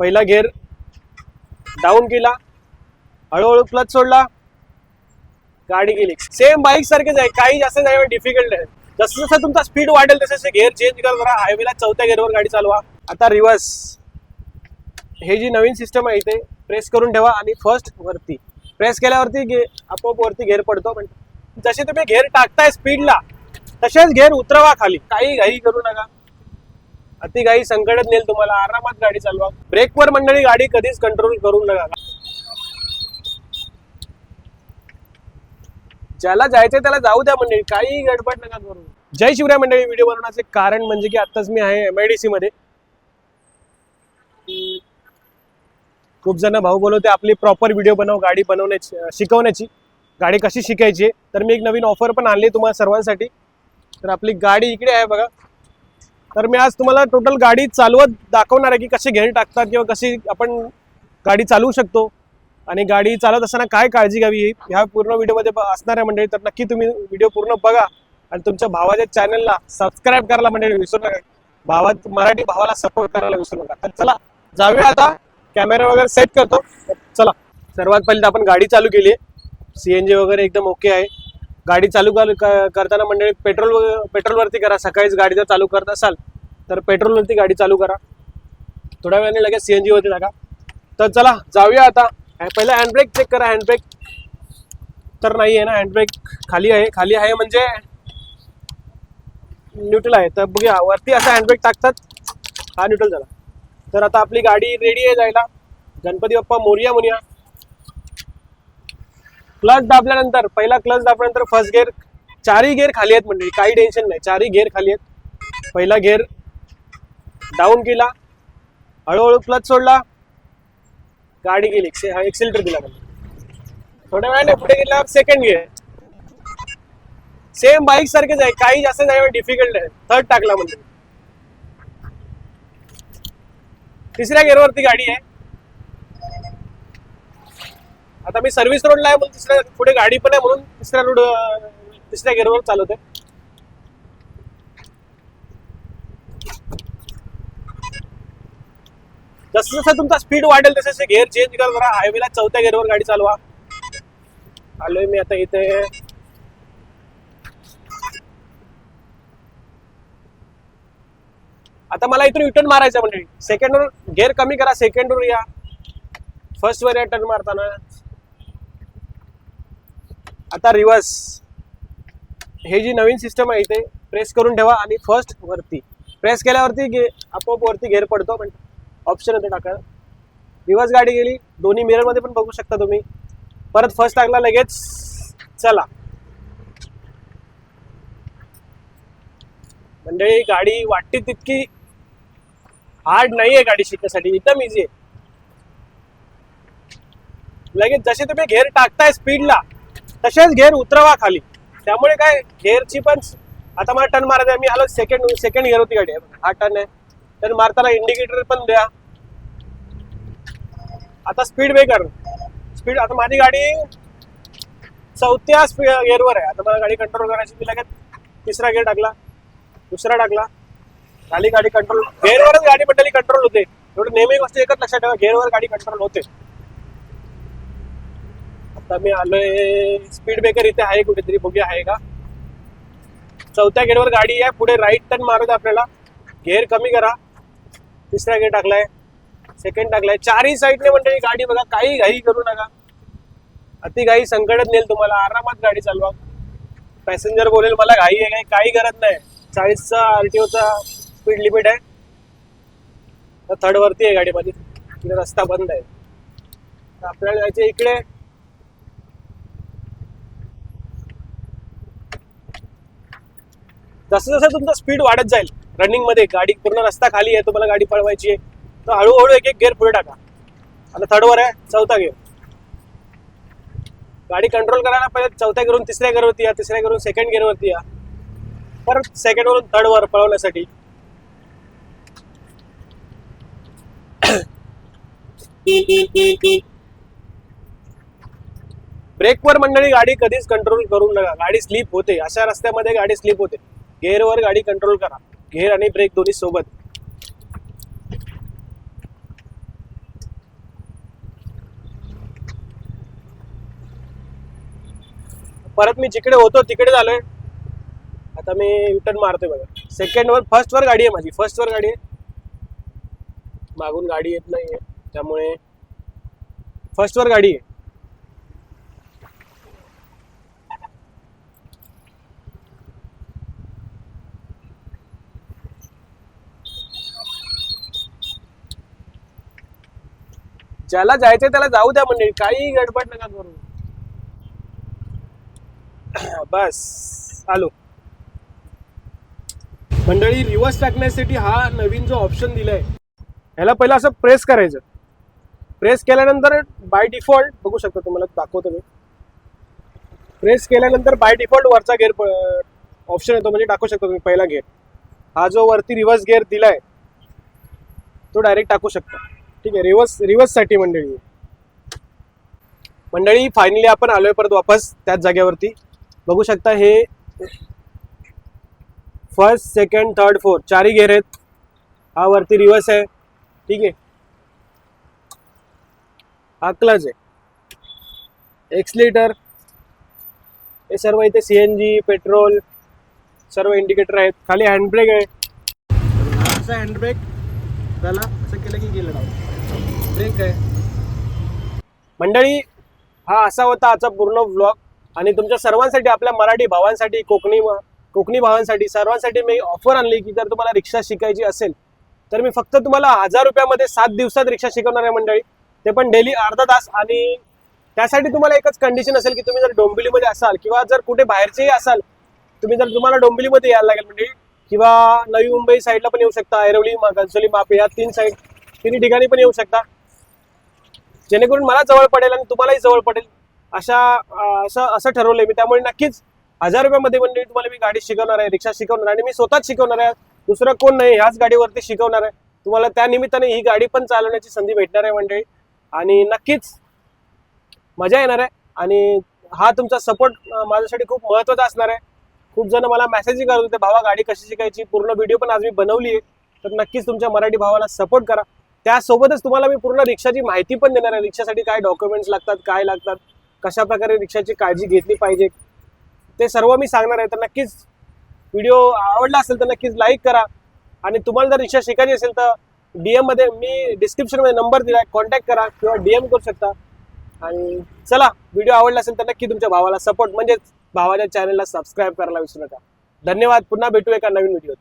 पहिला gear down केला. हळूहळू क्लच सोडला. गाडी गेली. सेम बाईक सारखेच आहे. काही जास्त नाही डिफिकल्ट आहे. जसं जसं तुमचा स्पीड वाढेल तसं तसे गेअर चेंज करत राहा हायवेला चौथ्या गेअरवर गाडी चालवा. आता रिव्हर्स हे जी नवीन सिस्टम आहे इथे प्रेस करून ठेवा आणि फर्स्ट वरती. प्रेस केल्यावरती गे आपोआप वरती घेर पडतो. पण जसे तुम्ही घेर टाकताय स्पीडला तसेच घेर उतरवा खाली. काही घाई करू नका. अति काही संकटात नेल तुम्हाला. आरामात गाडी चालवा. ब्रेकवर मंडळी गाडी कधीच कंट्रोल करू नका. ज्याला जायचंय त्याला जाऊ द्या मंडळी. काही गडबड नका करू. जय शिवराय मंडळी. व्हिडिओ बनवण्याचे कारण म्हणजे की आताच मी आहे एमआयडीसी मध्ये. खूप जण भाऊ बोलवते आपली प्रॉपर व्हिडिओ बनव गाडी बनवण्याची शिकवण्याची. गाडी कशी शिकायची तर मी एक नवीन ऑफर पण आणली तुम्हाला सर्वांसाठी. तर आपली गाडी इकडे आहे बघा. तर मी आज तुम्हाला टोटल गाडी चालवत दाखवणार आहे की कसे घेर टाकतात किंवा कशी आपण गाडी चालवू शकतो. आणि गाडी चालवत असताना काय काळजी घ्यावी ह्या पूर्ण व्हिडिओमध्ये ब- असणार आहे मंडळी. तर नक्की तुम्ही व्हिडिओ पूर्ण बघा आणि तुमच्या भावाच्या चॅनलला सबस्क्राईब करायला मंडळी विसरू नका. भावात मराठी भावाला सपोर्ट करायला विसरू नका. तर चला जाऊया आता. कॅमेरा वगैरे सेट करतो. चला. सर्वात पहिले तर आपण गाडी चालू केली आहे. सीएनजी वगैरे एकदम ओके आहे. गाडी चालू करताना मंडळी पेट्रोल पेट्रोलवरती करा. सकाळीच गाडी जर चालू करत असाल तर पेट्रोलवरती गाडी चालू करा. थोड्या वेळाने लगेच सी एन जी वरती टाका. तर चला जाऊया आता. पहिला हँडब्रेक चेक करा. हँडब्रेक तर नाही आहे ना. हँडब्रेक खाली आहे. खाली आहे म्हणजे न्यूट्रल आहे. तर बघूया. वरती असा हँडब्रेक टाकतात. हा न्यूट्रल झाला. तर आता आपली गाडी रेडी आहे जायला. गणपती बाप्पा मोरिया मोरिया क्लच दाबल्यानंतर पहिला क्लच दाबल्यानंतर फर्स्ट गेअर चारही गेअर खाली आहेत म्हणजे काही टेन्शन नाही. चारही गेअर खाली आहेत. पहिला गेअर डाऊन केला. हळूहळू क्लच सोडला. गाडी गेली. हा एक्सिलेटर दिला थोड्या वेळाने पुढे गेला सेकंड गिअर सेम बाईक सारखेच आहे. काही जास्त नाही डिफिकल्ट आहे. थर्ड टाकला म्हणजे तिसऱ्या गेअरवरती गाडी आहे. आता मी सर्व्हिस रोडला आहे म्हणून तिसऱ्या पुढे गाडी पण आहे म्हणून तिसऱ्या रोड तिसऱ्या गेअरवर चालवते जसं जसं तुमचा स्पीड वाढेल तसं तसे गेअर चेंज करत जरा. हायवेला चौथ्या गेअरवर गाडी चालवा. आलोय मी आता इथे. आता मला इथून युटर्न मारायचं म्हणजे सेकंड गेअर कमी करा सेकंड या. फर्स्ट वर या टर्न मारताना. आता रिव्हर्स हे जी नवीन सिस्टम आहे इथे प्रेस करून ठेवा आणि फर्स्ट वरती. प्रेस केल्यावरती गे आपोआप वरती घेर पडतो पण ऑप्शन येते टाका रिव्हर्स गाडी गेली दोन्ही मिररमध्ये पण बघू शकता तुम्ही. परत फर्स्ट टाकला लगेच चला. मंडळी गाडी वाटते तितकी हार्ड नाहीये गाडी शिकण्यासाठी एकदम इझी आहे. लगेच जसे तुम्ही घेर टाकताय स्पीडला तसेच घेर उतरवा खाली त्यामुळे काय घेरची पण आता मला टर्न मारायचं मी आलो सेकंड सेकंड घेर होती गाडी. हा टर्न आहे. टर्न मारताना इंडिकेटर पण द्या. आता स्पीड ब्रेकर स्पीड आता माझी गाडी चौथ्या गेअरवर आहे. आता मला गाडी कंट्रोल करायची मी लगेच तिसरा गेअर टाकला. दुसरा टाकला. खाली गाडी कंट्रोल गेअरवरच गाडी मंडळी कंट्रोल होते. एवढं नेहमी गोष्ट एकच लक्षात ठेवा गेअरवर गाडी कंट्रोल होते. आता मी आलोय स्पीड ब्रेकर इथे आहे कुठेतरी बघूया आहे का? चौथ्या गेअरवर गाडी आहे पुढे राईट टर्न मारत आपल्याला. गेअर कमी करा. तिसरा गेअर टाकलाय. सेकंड टाकलाय. चारही साईडने म्हणजे गाडी बघा काही घाई करू नका. अति घाई संकटात नेल तुम्हाला. आरामात गाडी चालवा. पॅसेंजर बोलेल मला घाई आहे काही काही करत नाही. चाळीसचा आरटीओचा स्पीड लिमिट आहे. तर थर्ड वरती आहे गाडीमध्ये. माझी रस्ता बंद आहे. तर आपल्याला जायचे इकडे. जसं जसं तुमचा स्पीड वाढत जाईल रनिंगमध्ये गाडी पूर्ण रस्ता खाली आहे तुम्हाला गाडी पळवायची आहे तर हळूहळू एक एक गेअर पुढे टाका. आता थर्ड वर आहे चौथा गेअर गाडी कंट्रोल करायला पहिले चौथ्या गिअरून तिसऱ्या गेअरवरती या तिसऱ्या गेअरवरून सेकंड गेअरवरती या. परत सेकंड वरून थर्ड वर पळवण्यासाठी. ब्रेकवर मंडळी गाडी कधीच कंट्रोल करू नका. गाडी स्लिप होते. अशा रस्त्यामध्ये गाडी स्लिप होते. गेअरवर गाडी कंट्रोल करा. गेअर आणि ब्रेक दोन्ही सोबत. परत मी जिकडे होतो तिकडे झालोय. आता मी युटर्न मारतोय बघा. सेकंड वर फर्स्ट वर गाडी आहे माझी. फर्स्ट वर गाडी आहे. मागून गाडी येत नाहीये. त्यामुळे फर्स्ट वर गाडी आहे. ज्याला जायचंय त्याला जाऊ द्या म्हणजे काही गडबड नका करू. बस आलो. मंडळी रिवर्स टाकण्यासाठी हा नवीन जो ऑप्शन दिलाय ह्याला पहिला असं प्रेस करायचं. प्रेस केल्यानंतर बाय डिफॉल्ट बघू शकता तुम्हाला दाखवतो मी. प्रेस केल्यानंतर बाय डिफॉल्ट वरचा गेअर ऑप्शन येतो म्हणजे टाकू शकता तुम्ही पहिला गेअर हा जो वरती रिव्हर्स गेअर दिलाय तो डायरेक्ट टाकू शकता. ठीक आहे रिवर्स रिव्हर्ससाठी मंडळी. मंडळी फायनली आपण आलोय परत वापस त्याच जागेवरती. बघू शकता हे फर्स्ट सेकंड थर्ड फोर्थ चारही गेअर आहेत. हा वरती रिव्हर्स आहे. ठीक आहे. हा क्लच आहे. एक्सलेटर हे सर्व इथे सी एन जी पेट्रोल सर्व इंडिकेटर आहेत. खाली हँडब्रेक आहे. असा हँडब्रेक त्याला असं केलं की गेलं डाऊन ब्रेक आहे. मंडळी हा असा होता आजचा पूर्ण व्लॉग आणि तुमच्या सर्वांसाठी आपल्या मराठी भावांसाठी कोकणी कोकणी भावांसाठी सर्वांसाठी मी ऑफर आणली की जर तुम्हाला रिक्षा शिकायची असेल तर मी फक्त तुम्हाला हजार रुपयामध्ये सात दिवसात रिक्षा शिकवणार आहे मंडळी. ते पण डेली अर्धा तास. आणि त्यासाठी तुम्हाला एकच कंडिशन असेल की तुम्ही जर डोंबिवलीमध्ये असाल किंवा जर कुठे बाहेरचेही असाल तुम्ही जर तुम्हाला डोंबिवलीमध्ये यायला लागेल म्हणजे किंवा नवी मुंबई साईडला पण येऊ शकता. ऐरवली मा- घनसोली मापे या तीन साईड तिन्ही ठिकाणी पण येऊ शकता. जेणेकरून मला जवळ पडेल आणि तुम्हालाही जवळ पडेल. अशा असं असं ठरवलंय मी. त्यामुळे नक्कीच हजार रुपयामध्ये म्हणजे तुम्हाला मी गाडी शिकवणार आहे रिक्षा शिकवणार आहे आणि मी स्वतःच शिकवणार आहे. दुसरं कोण नाही ह्याच गाडीवरती शिकवणार आहे. तुम्हाला त्या निमित्ताने ही गाडी पण चालवण्याची संधी भेटणार आहे मंडळी. आणि नक्कीच मजा येणार आहे. आणि हा तुमचा सपोर्ट माझ्यासाठी खूप महत्त्वाचा असणार आहे. खूप जण मला मेसेजही करत होते भावा गाडी कशी शिकायची? पूर्ण व्हिडिओ पण आज मी बनवली आहे तर नक्कीच तुमच्या मराठी भावाला सपोर्ट करा. त्यासोबतच तुम्हाला मी पूर्ण रिक्षाची माहिती पण देणार आहे. रिक्षासाठी काय डॉक्युमेंट्स लागतात काय लागतात कशा प्रकारे रिक्षाची काळजी घेतली पाहिजे ते सर्व मी सांगणार आहे. तर नक्कीच व्हिडिओ आवडला असेल तर नक्कीच लाईक करा. आणि तुम्हाला जर रिक्षा शिकायची असेल तर डी मध्ये मी डिस्क्रिप्शनमध्ये नंबर दिला आहे कॉन्टॅक्ट करा किंवा डीएम करू शकता. आणि चला व्हिडिओ आवडला असेल तर नक्की तुमच्या भावाला सपोर्ट म्हणजेच भावाच्या चॅनलला सबस्क्राईब करायला विसरू नका. धन्यवाद. पुन्हा भेटू एका नवीन व्हिडिओत